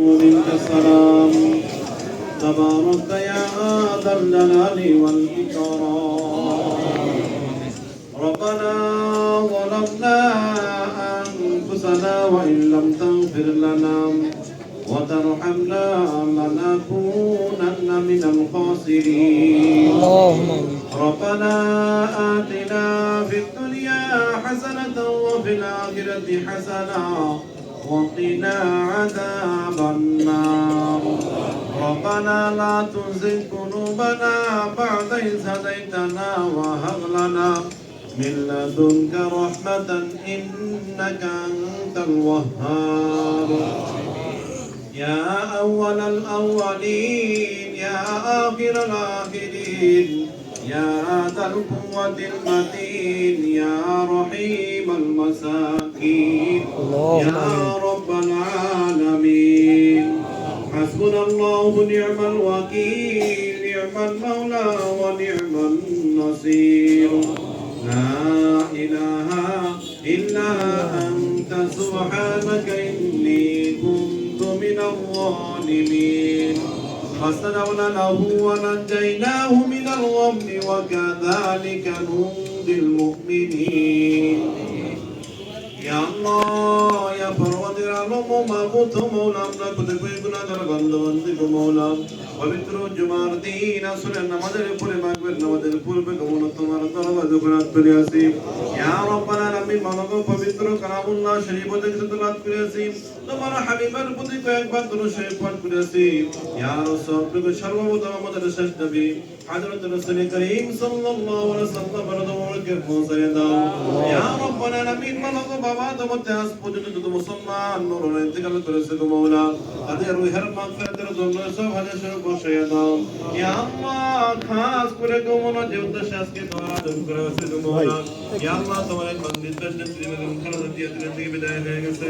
ومنك السلام تبارك يا ذا الجلال والإكرام ربنا ظلمنا أنفسنا وإن لم تغفر لنا وترحمنا لنكونن من الخاسرين اللهم آمين. ربنا آتنا في الدنيا حسنة وفي الآخرة حسنة وقنا عذاب النار. ربنا لا تزغ قلوبنا بعد إذ هديتنا وهب لنا من لدنك رحمة إنك أنت الوهاب. يا أول الأولين يا آخر الآخرين يا ذا القوة المتين يا رحيم المساكين. يا رب العالمين. حسبنا الله ونعم الوكيل نعم المولى ونعم النصير. لا إله إلا أنت سبحانك إني كنت من الظالمين. فاستجبنا له ونجيناه من الغم وكذلك ننجي المؤمنين. Ya Allah, Ya Parwadir Alam, Mabut Maulam, Nakudu Gunagar Gandhi Maulam. পবিত্র জুমার দিন আসলে নামাজের উপরে মাগবের নামাজের পূর্বে গমন তোমার দরবাজে গুনাহ করে আসি। ইয়া রব্বানা আলামিন মানব পবিত্র কালামুল্লাহ শরীফ থেকে তুলাত করে আসি। তোমার হাবিবের প্রতি কয়েকবার দুরূদ শরীফ পাঠ করে আসি। ইয়া রাসূল সর্বপ্রথম আমাদের শেষ নবী, হযরত রাসূল করিম সাল্লাল্লাহু আলাইহি ওয়াসাল্লাম বরদমকে পৌঁছে দাও। ইয়া রব্বানা আলামিন মানব বাবা, তোমার আজ পর্যন্ত যত মুসলমান নূর ইন্তেকাল করেছে গো মাওলা। তাদের রুহের মাগফিরাতের জন্য সব হাজার সব বসে দাও। ইয়া আল্লাহ খাস করে গো মাওলা যে উদ্দেশ্যে আজকে দোয়া আয়োজন করা হয়েছে গো ইয়া আল্লাহ তোমার এক বান্দির জন্য তুমি দিয়ে বিদায় হয়ে গেছে।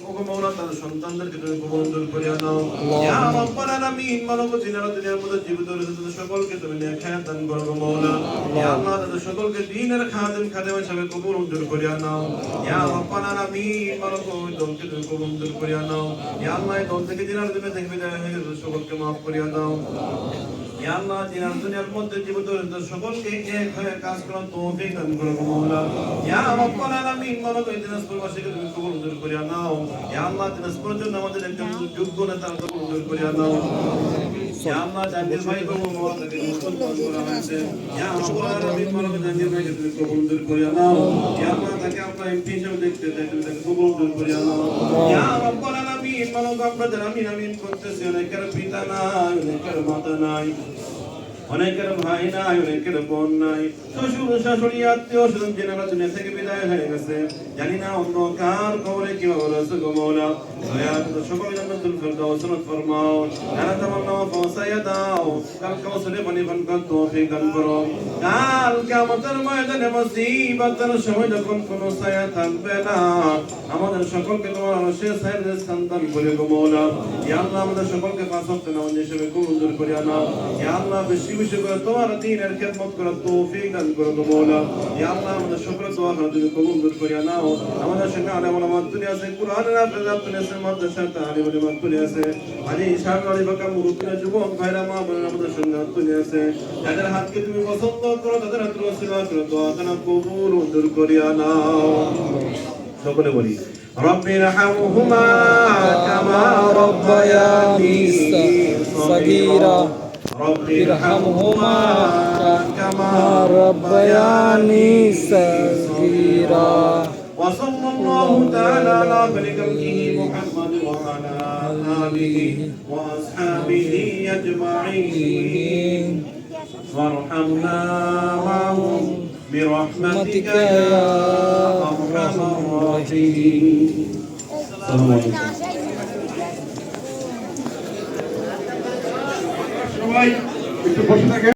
ওগো মাওলা তার সন্তানদেরকে তুমি কবুল করিয়া নাও। ইয়া রব্বাল আলামিন মানব জিনারা দুনিয়ার মধ্যে জীবিত রয়েছে তাদের সকলকে তুমি নেখায়াত দান করো গো মাওলা ইয়া আল্লাহ তাদের সকলকে দ্বীনের খাদেম খাদেম হিসাবে কবুল মঞ্জুর করিয়া নাও। ইয়া রব্বাল আলামিন মানব দলকে তুমি কবুল মঞ্জুর করিয়া নাও। ইয়া আল্লাহ দল থেকে জিনারা তুমি দেখবে যায় সকলকে মাফ করিয়া দাও ইয়া আল্লাহ জিনার দুনিয়ার মধ্যে জীবিত রয়েছে সকলকে এক হয়ে কাজ করার তৌফিক দান করো মাওলা ইয়া রব্বাল আলামিন মানব তুমি কবুল মঞ্জুর করিয়া নাও। আল্লাহ দিনাজপুরের জন্য আমাদের একজন যোগ্য নেতা মঞ্জুর করিয়া নাও ইয়া আল্লাহ জাহাঙ্গীর ভাই কবুল মাওলা তাকে করা হয়েছে ইয়া রব্বাল আলামিন মানব জাহাঙ্গীর ভাইকে তুমি কবুল মঞ্জুর করিয়া ইয়া আল্লাহ তাকে আমরা এমপি হিসেবে দেখতে চাই তুমি তাকে কবুল মঞ্জুর করিয়া ইয়া রব্বাল আলামিন মানব আপনাদের আমিন আমিন করতেছি অনেকের পিতা নাই অনেকের মাতা নাই। অনেকের ভাই নাই, অনেকের বোন নাই। শ্বশুর শাশুড়ি আত্মীয় স্বজন জেনারা দুনিয়া থেকে বিদায় হয়ে গেছে। জানি না অন্য কার কবরে কি মৌলা। দয়া করে সকল ফরমাও। পৌঁছাইয়া দাও। কাল পান কর করো। কাল ময়দানে সময় যখন কোনো থাকবে না, আমাদের সকলকে তোমার আরশের দান করে গো মৌলা। আমাদের সকলকে পাঁচ ওয়াক্ত নামাজ হিসেবে কবুল ইয়া আল্লাহ, বেশি বেশি করে তোমার দ্বীনের খেদমত করার তৌফিক দান করো গো মৌলা ইয়া আল্লাহ আমাদের সকল দোয়া করে তুমি কবুল করিয়া নাও আমাদের সঙ্গে আলেম ওলামা তুলি আছে কুরআনের আফজাল তুলি আছে মাদ্রাসা তালিম ওলামা তুলি আছে আজি ইশাক আলী বাকা মুরুদ্দিন যুবক ভাইরা মা বোনেরা আমাদের সঙ্গে হাত তুলি আছে যাদের হাতকে তুমি পছন্দ করো তাদের হাত রসিলা করে দোয়া কানা কবুল মঞ্জুর করিয়া নাও সকলে বলি رب ارحمهما كما ربياني صغيرا رب ارحمهما كما ربياني صغيرا وصلى الله تعالى على خلقه محمد وعلى آله وأصحابه أجمعين وارحمنا معهم برحمتك يا أرحم الراحمين السلام عليكم সবাই একটু বসে থাকেন